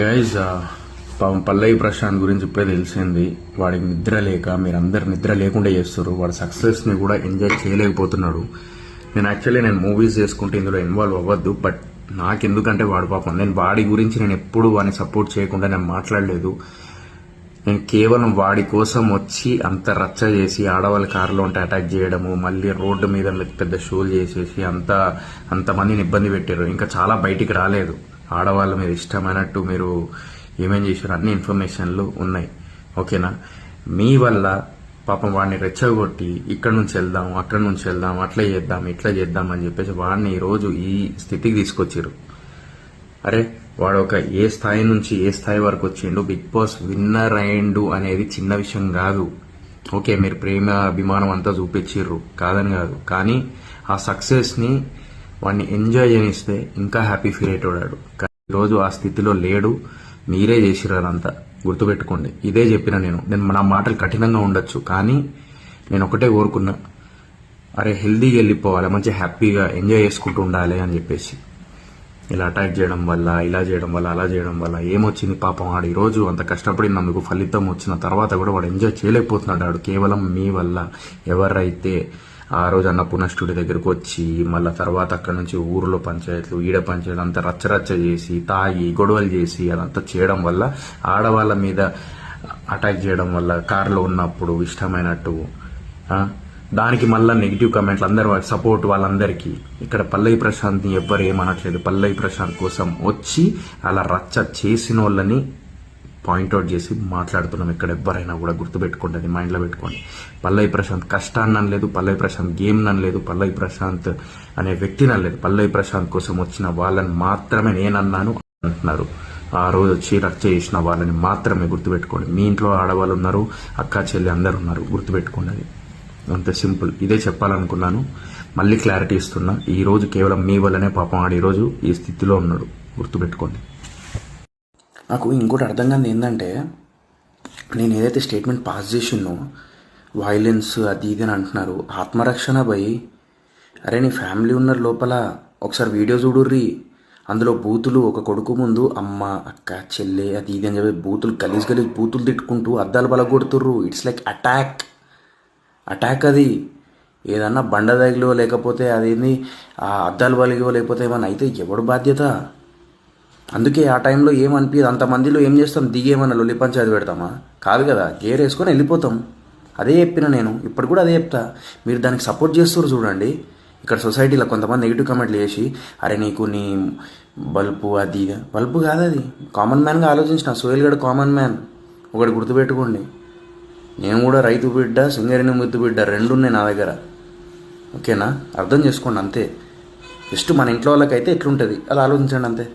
Guys పాపం పల్లవి ప్రశాంత్ గురించి ఇప్పుడే తెలిసింది. వాడికి నిద్ర లేక మీరందరు నిద్ర లేకుండా చేస్తారు వాడు సక్సెస్ని కూడా ఎంజాయ్ చేయలేకపోతున్నాడు. నేను యాక్చువల్లీ నేను మూవీస్ చేసుకుంటే ఇందులో ఇన్వాల్వ్ అవ్వద్దు బట్ నాకెందుకంటే వాడు పాపం నేను వాడి గురించి నేను ఎప్పుడు వాడిని సపోర్ట్ చేయకుండా నేను మాట్లాడలేదు. నేను కేవలం వాడి కోసం వచ్చి అంత రచ్చ చేసి ఆడవాళ్ళ కారులో ఉంటే అటాక్ చేయడము మళ్ళీ రోడ్డు మీద పెద్ద షోలు చేసేసి అంత అంతమందిని ఇబ్బంది పెట్టారు. ఇంకా చాలా బయటికి రాలేదు. ఆడవాళ్ళ మీద ఇష్టమైనట్టు మీరు ఏమేం చేశారు అన్ని ఇన్ఫర్మేషన్లు ఉన్నాయి. ఓకేనా? మీ వల్ల పాపం వాడిని రెచ్చగొట్టి ఇక్కడ నుంచి వెళ్దాం అక్కడ నుంచి వెళ్దాం అట్లా చేద్దాం ఇట్లా చేద్దాం అని చెప్పేసి వాడిని ఈ రోజు ఈ స్థితికి తీసుకొచ్చారు అరే వాడు ఒక ఏ స్థాయి నుంచి ఏ స్థాయి వరకు వచ్చిండు? బిగ్ బాస్ విన్నర్ అయ్యిండు అనేది చిన్న విషయం కాదు. ఓకే మీరు ప్రేమ అభిమానం అంతా చూపించిర్రు. కాదని కాదు. కానీ ఆ సక్సెస్ని వాడిని ఎంజాయ్ చేయనిస్తే ఇంకా హ్యాపీ ఫీల్ అయ్యేటోడాడు. కానీ ఈరోజు ఆ స్థితిలో లేడు. మీరే చేసిర్రు గుర్తుపెట్టుకోండి. ఇదే చెప్పిన నేను. నేను నా మాటలు కఠినంగా ఉండొచ్చు. కానీ నేను ఒకటే కోరుకున్నా. అరే హెల్దీగా వెళ్ళిపోవాలి. మంచి హ్యాపీగా ఎంజాయ్ చేసుకుంటూ ఉండాలి అని చెప్పేసి. ఇలా అటాక్ చేయడం వల్ల ఇలా చేయడం వల్ల అలా చేయడం వల్ల ఏమొచ్చింది పాపం ఆడు? ఈరోజు అంత కష్టపడినందుకు ఫలితం వచ్చిన తర్వాత కూడా వాడు ఎంజాయ్ చేయలేకపోతున్నాడు ఆడు. కేవలం మీ వల్ల. ఎవరైతే ఆ రోజు అన్నపూర్ణ స్టూడియో దగ్గరకు వచ్చి మళ్ళా తర్వాత అక్కడ నుంచి ఊర్లో పంచాయతీలు ఈడ పంచాయతీలు అంతా రచ్చరచ్చ చేసి తాగి గొడవలు చేసి అదంతా చేయడం వల్ల ఆడవాళ్ళ మీద అటాక్ చేయడం వల్ల కారులో ఉన్నప్పుడు ఇష్టమైనట్టు దానికి మళ్ళీ నెగిటివ్ కమెంట్లు అందరు సపోర్ట్ వాళ్ళందరికీ. ఇక్కడ పల్లవి ప్రశాంత్ని ఎవ్వరు ఏమనట్లేదు. పల్లవి ప్రశాంత్ కోసం వచ్చి అలా రచ్చ చేసిన వాళ్ళని పాయింట్అవుట్ చేసి మాట్లాడుతున్నాం ఇక్కడ ఎవ్వరైనా కూడా గుర్తుపెట్టుకోండి అది మైండ్లో పెట్టుకోండి. పల్లవి ప్రశాంత్ కష్టాన్ని అనలేదు పల్లవి ప్రశాంత్ గేమ్ అనలేదు పల్లవి ప్రశాంత్ అనే వ్యక్తిని అనలేదు పల్లవి ప్రశాంత్ కోసం వచ్చిన వాళ్ళని మాత్రమే నేనన్నాను అంటున్నారు. ఆ రోజు వచ్చి రచ్చ చేసిన వాళ్ళని మాత్రమే గుర్తుపెట్టుకోండి. మీ ఇంట్లో ఆడవాళ్ళు ఉన్నారు అక్క చెల్లి అందరు ఉన్నారు గుర్తుపెట్టుకోండి అది. అంత సింపుల్. ఇదే చెప్పాలనుకున్నాను మళ్ళీ క్లారిటీ ఇస్తున్నా. ఈ రోజు కేవలం మీ వల్లనే పాపం ఆడు ఈరోజు రోజు ఈ స్థితిలో ఉన్నాడు. గుర్తుపెట్టుకోండి. నాకు ఇంకోటి అర్థం కాదు ఏంటంటే నేను ఏదైతే స్టేట్మెంట్ పాస్ చేసినో వైలెన్స్ అది ఇది అని అంటున్నారు ఆత్మరక్షణ పోయి అరే నీ ఫ్యామిలీ ఉన్నారు లోపల ఒకసారి వీడియో చూడుర్రి అందులో బూతులు ఒక కొడుకు ముందు అమ్మ అక్క చెల్లె అది ఇది అని చెప్పి బూతులు గలీజ్ గలీజ్ బూతులు తిట్టుకుంటూ అద్దాలు బలగొడుతుర్రు. ఇట్స్ లైక్ అటాక్ అటాక్ అది. ఏదన్నా బండ తగిలో లేకపోతే అదేంది ఆ అద్దాలు బలిగో లేకపోతే ఏమన్నా అయితే ఎవడు బాధ్యత? అందుకే ఆ టైంలో ఏమనిపించదు అంతమందిలో ఏం చేస్తాం? దిగేమన్నా లొల్లి పంచాయతీ పెడతామా? కాదు కదా గేర్ వేసుకొని వెళ్ళిపోతాం. అదే చెప్పిన నేను. ఇప్పుడు కూడా అదే చెప్తా. మీరు దానికి సపోర్ట్ చేస్తారు చూడండి. ఇక్కడ సొసైటీలో కొంతమంది నెగిటివ్ కమెంట్లు చేసి అరే నీకు నీ బల్బు అది బల్బు కాదు అది. కామన్ మ్యాన్గా ఆలోచించిన. సోయల్ గడ కామన్ మ్యాన్. ఒకటి గుర్తుపెట్టుకోండి. నేను కూడా రైతు బిడ్డ సింగరేణి ముద్దు బిడ్డ రెండు ఉన్నాయి నా దగ్గర. ఓకేనా? అర్థం చేసుకోండి అంతే. జస్ట్ మన ఇంట్లో వాళ్ళకైతే ఎట్లుంటుంది? అది ఆలోచించండి అంతే.